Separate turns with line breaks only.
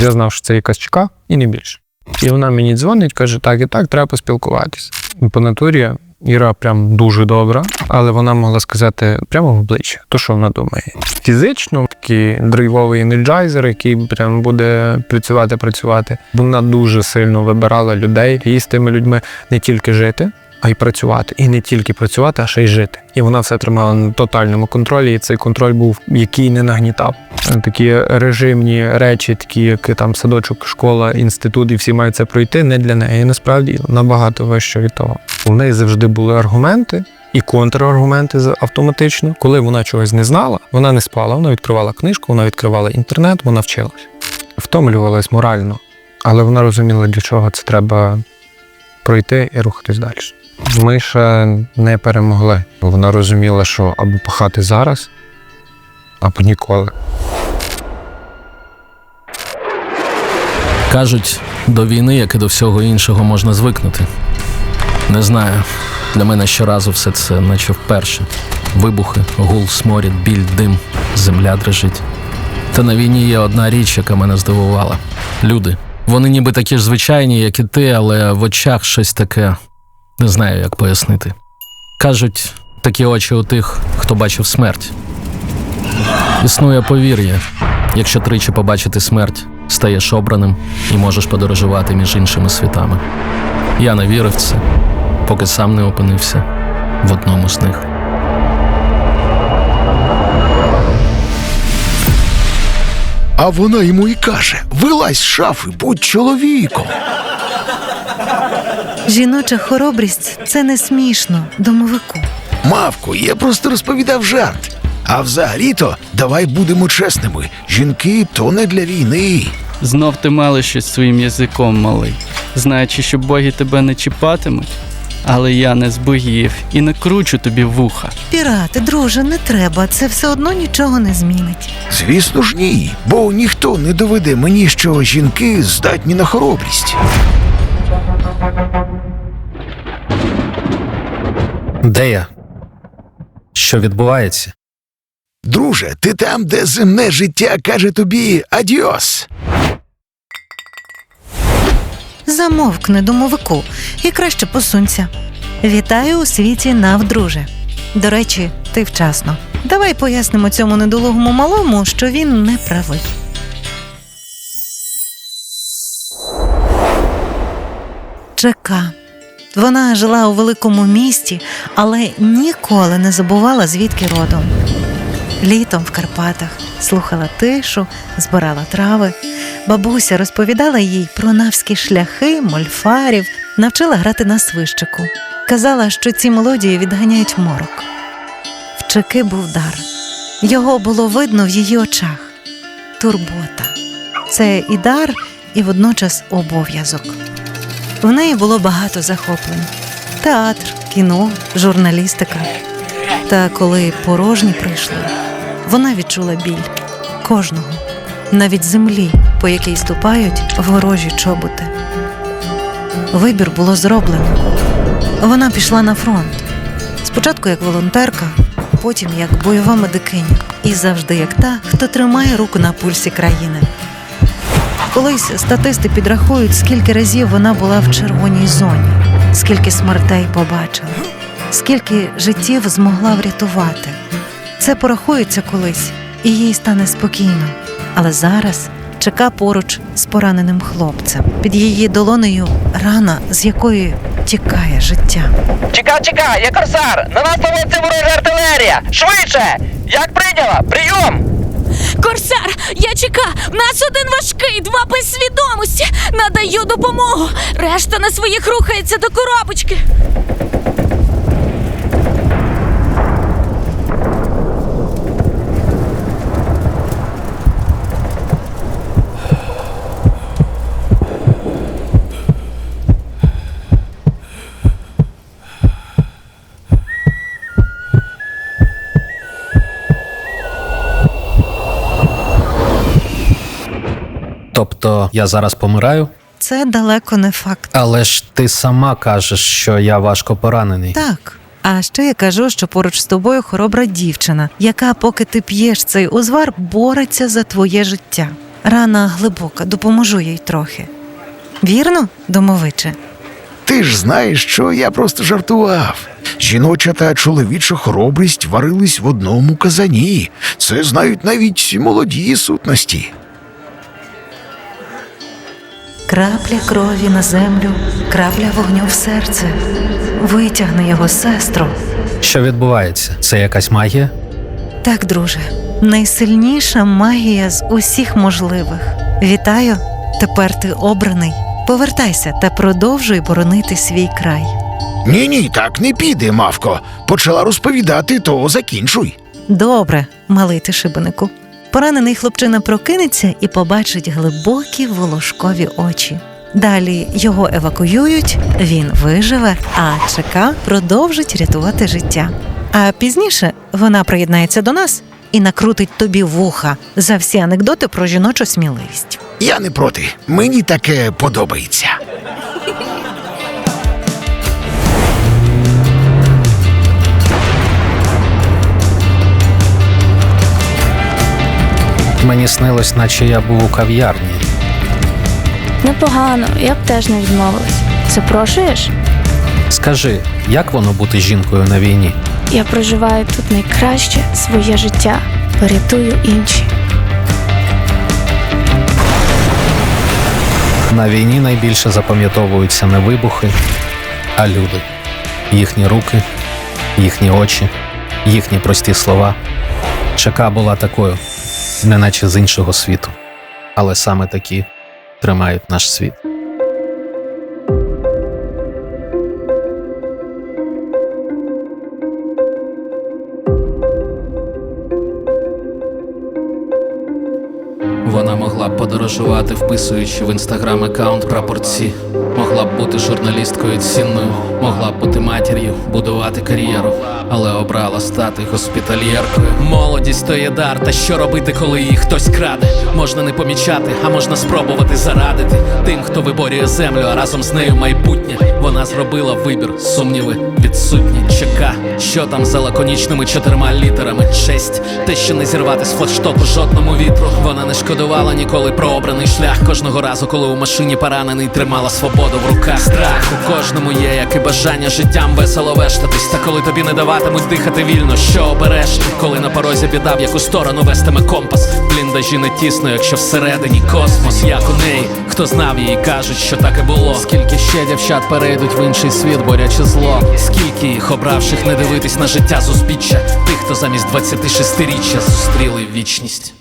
Я знав, що це якась чека і не більше. І вона мені дзвонить, каже: так і так, треба поспілкуватися. По натурі Іра прям дуже добра, але вона могла сказати прямо в обличчя, то що вона думає. Фізично такий драйвовий енерджайзер, який прям буде працювати, працювати. Вона дуже сильно вибирала людей і з тими людьми не тільки жити. А й працювати, і не тільки працювати, а ще й жити. І вона все тримала на тотальному контролі. І цей контроль був, який не нагнітав. Такі режимні речі, такі як там садочок, школа, інститут, і всі мають це пройти, не для неї. Насправді набагато вище від того. У неї завжди були аргументи. І контраргументи автоматично. Коли вона чогось не знала, вона не спала, вона відкривала книжку, вона відкривала інтернет, вона вчилась. Втомлювалась морально, але вона розуміла, для чого це треба пройти і рухатись далі. Ми ще не перемогли. Вона розуміла, що або пахати зараз, або ніколи.
Кажуть, до війни, як і до всього іншого, можна звикнути. Не знаю. Для мене щоразу все це, наче вперше. Вибухи, гул, сморід, біль, дим, земля дрижить. Та на війні є одна річ, яка мене здивувала: люди. Вони ніби такі ж звичайні, як і ти, але в очах щось таке. Не знаю, як пояснити. Кажуть, такі очі у тих, хто бачив смерть. Існує повір'я. Якщо тричі побачити смерть, стаєш обраним і можеш подорожувати між іншими світами. Я не вірив в це, поки сам не опинився в одному з них.
А вона йому і каже: вилазь з шафи, будь чоловіком.
Жіноча хоробрість це не смішно, домовику.
Мавко, я просто розповідав жарт. А взагалі-то давай будемо чесними. Жінки то не для війни.
Знов ти мали щось своїм язиком, малий, знаючи, що боги тебе не чіпатимуть. Але я не з богів і не кручу тобі вуха.
Пірати, друже, не треба, це все одно нічого не змінить.
Звісно ж, ні, бо ніхто не доведе мені, що жінки здатні на хоробрість.
Де я? Що відбувається?
Друже, ти там, де земне життя каже тобі адіос.
Замовкни, домовику, і краще посунься. Вітаю у світі навдруже. До речі, ти вчасно. Давай пояснимо цьому недолугому малому, що він не правий. Чека. Вона жила у великому місті, але ніколи не забувала, звідки родом. Літом в Карпатах слухала тишу, збирала трави. Бабуся розповідала їй про навські шляхи, мольфарів, навчила грати на свищику. Казала, що ці мелодії відганяють морок. В Чеки був дар. Його було видно в її очах. Турбота. Це і дар, і водночас обов'язок. В неї було багато захоплень: театр, кіно, журналістика. Та коли порожні прийшли, вона відчула біль кожного, навіть землі, по якій ступають ворожі чоботи. Вибір було зроблено. Вона пішла на фронт. Спочатку як волонтерка, потім як бойова медикиня, і завжди як та, хто тримає руку на пульсі країни. Колись статисти підрахують, скільки разів вона була в червоній зоні, скільки смертей побачила, скільки життів змогла врятувати. Це порахується колись, і їй стане спокійно. Але зараз чека поруч з пораненим хлопцем. Під її долонею рана, з якої тікає життя.
Чекай, чекай, я корсар! На нас ловиться ворожа артилерія! Швидше! Як прийняла? Прийом!
Корсар, я чека. В нас один важкий, два без свідомості. Надаю допомогу. Решта на своїх рухається до коробочки.
Тобто я зараз помираю,
Це далеко не факт.
але ж ти сама кажеш, що я важко поранений.
Так. А ще я кажу, що поруч з тобою хоробра дівчина, яка, поки ти п'єш цей узвар, бореться за твоє життя. Рана глибока, допоможу їй трохи. Вірно, домовиче?
Ти ж знаєш, що я просто жартував. Жіноча та чоловіча хоробрість варились в одному казані. Це знають навіть молоді сутності.
Крапля крові на землю, крапля вогню в серце. Витягни його, сестро.
Що відбувається? Це якась магія?
Так, друже, найсильніша магія з усіх можливих. Вітаю, тепер ти обраний. Повертайся та продовжуй боронити свій край.
Ні, ні, так не піде, мавко. Почала розповідати, то закінчуй.
Добре, малий ти шибенику. Поранений хлопчина прокинеться і побачить глибокі волошкові очі. Далі його евакуюють, він виживе, а ЧК продовжить рятувати життя. А пізніше вона приєднається до нас і накрутить тобі вуха за всі анекдоти про жіночу сміливість.
Я не проти. Мені таке подобається.
Мені снилось, наче я був у кав'ярні.
Непогано, я б теж не відмовилась. Запрошуєш?
Скажи, як воно бути жінкою на війні?
Я проживаю тут найкраще своє життя, порятую інші.
На війні найбільше запам'ятовуються не вибухи, а люди. Їхні руки, їхні очі, їхні прості слова. ЧК була такою, неначе з іншого світу. Але саме такі тримають наш світ.
Вона могла б подорожувати, вписуючи в інстаграм аккаунт прапорці. Могла б бути журналісткою цінною, могла б бути матір'ю, будувати кар'єру, але обрала стати госпітальєркою. Молодість то є дар, та що робити, коли її хтось краде? Можна не помічати, а можна спробувати зарадити тим, хто виборює землю, а разом з нею майбутнє. Вона зробила вибір, сумніви відсутні. Чека, що там за лаконічними чотирма літерами? Честь, те, що не зірвати з флагштоку жодному вітру. Вона не шкодувала ніколи про обраний шлях. Кожного разу, коли у машині поранений, тримала свободу в руках. Страх у кожному є, як і бажання життям весело вештатись. Та коли тобі не даватимуть дихати вільно, що обереш? Коли на порозі біда, в яку сторону вестиме компас. Бліндажі не тісно, якщо всередині космос, як у неї. Хто знав її, кажуть, що так і було. Скільки ще дівчат перейдуть в інший світ, борячи зло. Скільки їх обравших не дивитись на життя з узбіччя, тих, хто замість 26-річчя зустріли вічність.